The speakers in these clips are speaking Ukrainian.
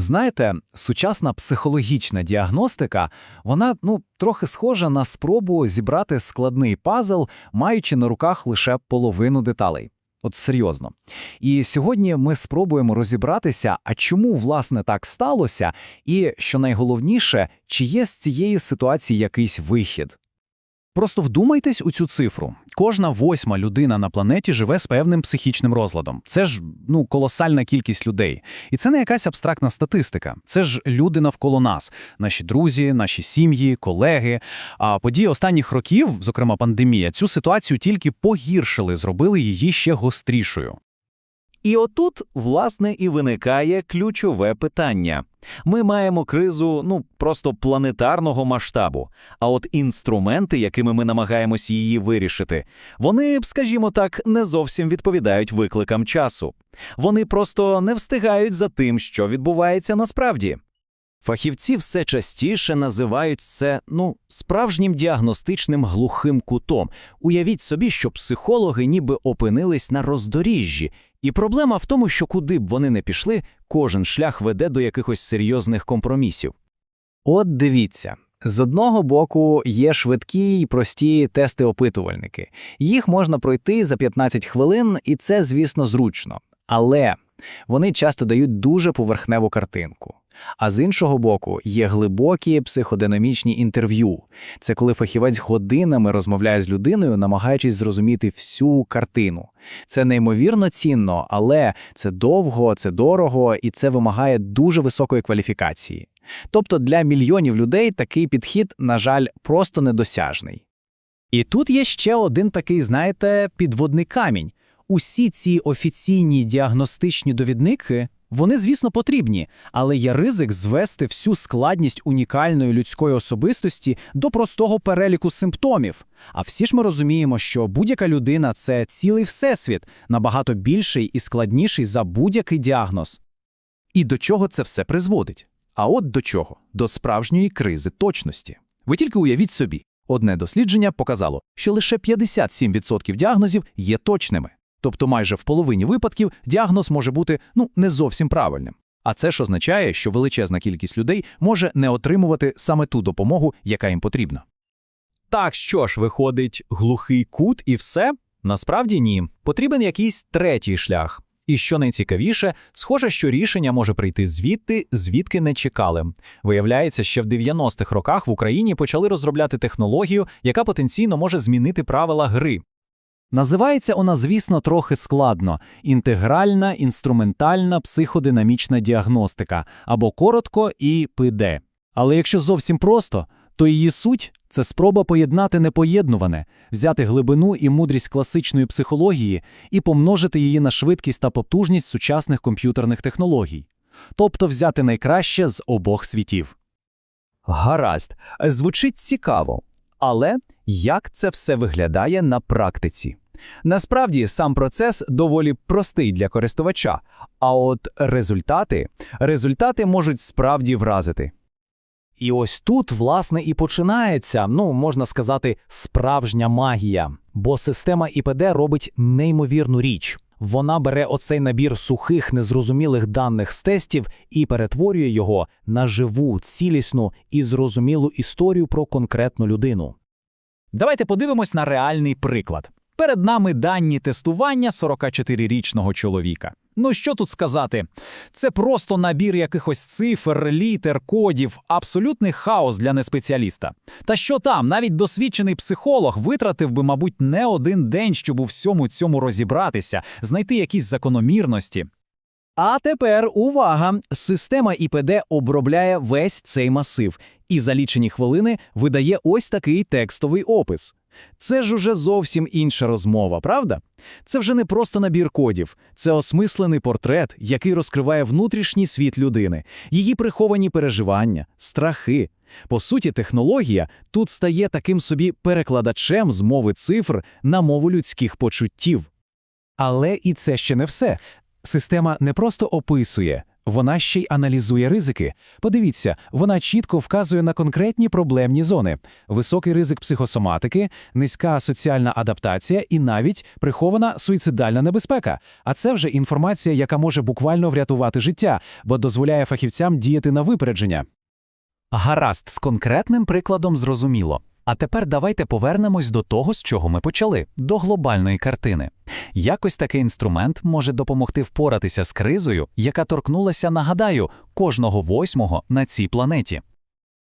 Знаєте, сучасна психологічна діагностика, вона ну трохи схожа на спробу зібрати складний пазл, маючи на руках лише половину деталей. От серйозно. І сьогодні ми спробуємо розібратися, а чому власне так сталося, і що найголовніше, чи є з цієї ситуації якийсь вихід. Просто вдумайтесь у цю цифру. Кожна восьма людина на планеті живе з певним психічним розладом. Це ж ну колосальна кількість людей. І це не якась абстрактна статистика. Це ж люди навколо нас, наші друзі, наші сім'ї, колеги. А події останніх років, зокрема пандемія, цю ситуацію тільки погіршили, зробили її ще гострішою. І отут, власне, і виникає ключове питання. Ми маємо кризу, ну, просто планетарного масштабу. А от інструменти, якими ми намагаємось її вирішити, вони, скажімо так, не зовсім відповідають викликам часу. Вони просто не встигають за тим, що відбувається насправді. Фахівці все частіше називають це ну справжнім діагностичним глухим кутом. Уявіть собі, що психологи ніби опинились на роздоріжжі, і проблема в тому, що куди б вони не пішли, кожен шлях веде до якихось серйозних компромісів. От дивіться. З одного боку є швидкі й прості тести-опитувальники. Їх можна пройти за 15 хвилин, і це, звісно, зручно. Але вони часто дають дуже поверхневу картинку. А з іншого боку, є глибокі психодинамічні інтерв'ю. Це коли фахівець годинами розмовляє з людиною, намагаючись зрозуміти всю картину. Це неймовірно цінно, але це довго, це дорого і це вимагає дуже високої кваліфікації. Тобто для мільйонів людей такий підхід, на жаль, просто недосяжний. І тут є ще один такий, знаєте, підводний камінь. Усі ці офіційні діагностичні довідники вони, звісно, потрібні, але є ризик звести всю складність унікальної людської особистості до простого переліку симптомів. А всі ж ми розуміємо, що будь-яка людина це цілий всесвіт, набагато більший і складніший за будь-який діагноз. І до чого це все призводить? А от до чого? До справжньої кризи точності. Ви тільки уявіть собі, одне дослідження показало, що лише 57% діагнозів є точними. Тобто майже в половині випадків діагноз може бути ну не зовсім правильним. А це ж означає, що величезна кількість людей може не отримувати саме ту допомогу, яка їм потрібна. Так що ж, виходить, глухий кут і все? Насправді ні. Потрібен якийсь третій шлях. І що найцікавіше, схоже, що рішення може прийти звідти, звідки не чекали. Виявляється, ще в 90-х роках в Україні почали розробляти технологію, яка потенційно може змінити правила гри. Називається вона, звісно, трохи складно інтегральна інструментальна психодинамічна діагностика або коротко ІПД. Але якщо зовсім просто, то її суть це спроба поєднати непоєднуване, взяти глибину і мудрість класичної психології і помножити її на швидкість та потужність сучасних комп'ютерних технологій, тобто взяти найкраще з обох світів. Гаразд, звучить цікаво. Але як це все виглядає на практиці? Насправді сам процес доволі простий для користувача, а от результати результати можуть справді вразити. І ось тут, власне, і починається, ну можна сказати, справжня магія, бо система ІПД робить неймовірну річ. Вона бере оцей набір сухих, незрозумілих даних з тестів і перетворює його на живу, цілісну і зрозумілу історію про конкретну людину. Давайте подивимось на реальний приклад. Перед нами дані тестування 44-річного чоловіка. Ну що тут сказати? Це просто набір якихось цифр, літер, кодів, абсолютний хаос для неспеціаліста. Та що там, навіть досвідчений психолог витратив би, мабуть, не один день, щоб у всьому цьому розібратися, знайти якісь закономірності. А тепер увага! Система ІПД обробляє весь цей масив і за лічені хвилини видає ось такий текстовий опис. Це ж уже зовсім інша розмова, правда? Це вже не просто набір кодів, це осмислений портрет, який розкриває внутрішній світ людини, її приховані переживання, страхи. По суті, технологія тут стає таким собі перекладачем з мови цифр на мову людських почуттів. Але і це ще не все. Система не просто описує, вона ще й аналізує ризики. Подивіться, вона чітко вказує на конкретні проблемні зони: високий ризик психосоматики, низька соціальна адаптація і навіть прихована суїцидальна небезпека. А це вже інформація, яка може буквально врятувати життя, бо дозволяє фахівцям діяти на випередження. Гаразд, з конкретним прикладом зрозуміло. А тепер давайте повернемось до того, з чого ми почали до глобальної картини. Якось такий інструмент може допомогти впоратися з кризою, яка торкнулася, нагадаю, кожного восьмого на цій планеті.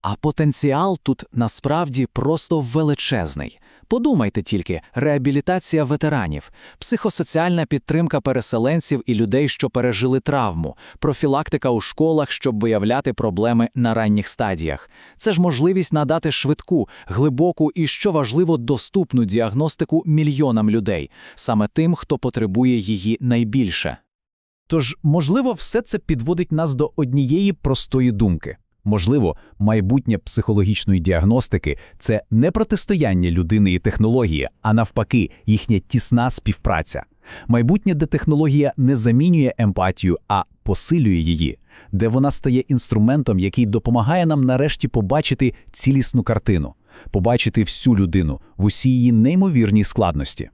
А потенціал тут насправді просто величезний. Подумайте тільки: реабілітація ветеранів, психосоціальна підтримка переселенців і людей, що пережили травму, профілактика у школах, щоб виявляти проблеми на ранніх стадіях. Це ж можливість надати швидку, глибоку і, що важливо, доступну діагностику мільйонам людей, саме тим, хто потребує її найбільше. Тож, можливо, все це підводить нас до однієї простої думки. Можливо, майбутнє психологічної діагностики це не протистояння людини і технології, а навпаки, їхня тісна співпраця. Майбутнє, де технологія не замінює емпатію, а посилює її, де вона стає інструментом, який допомагає нам нарешті побачити цілісну картину, побачити всю людину в усій її неймовірній складності.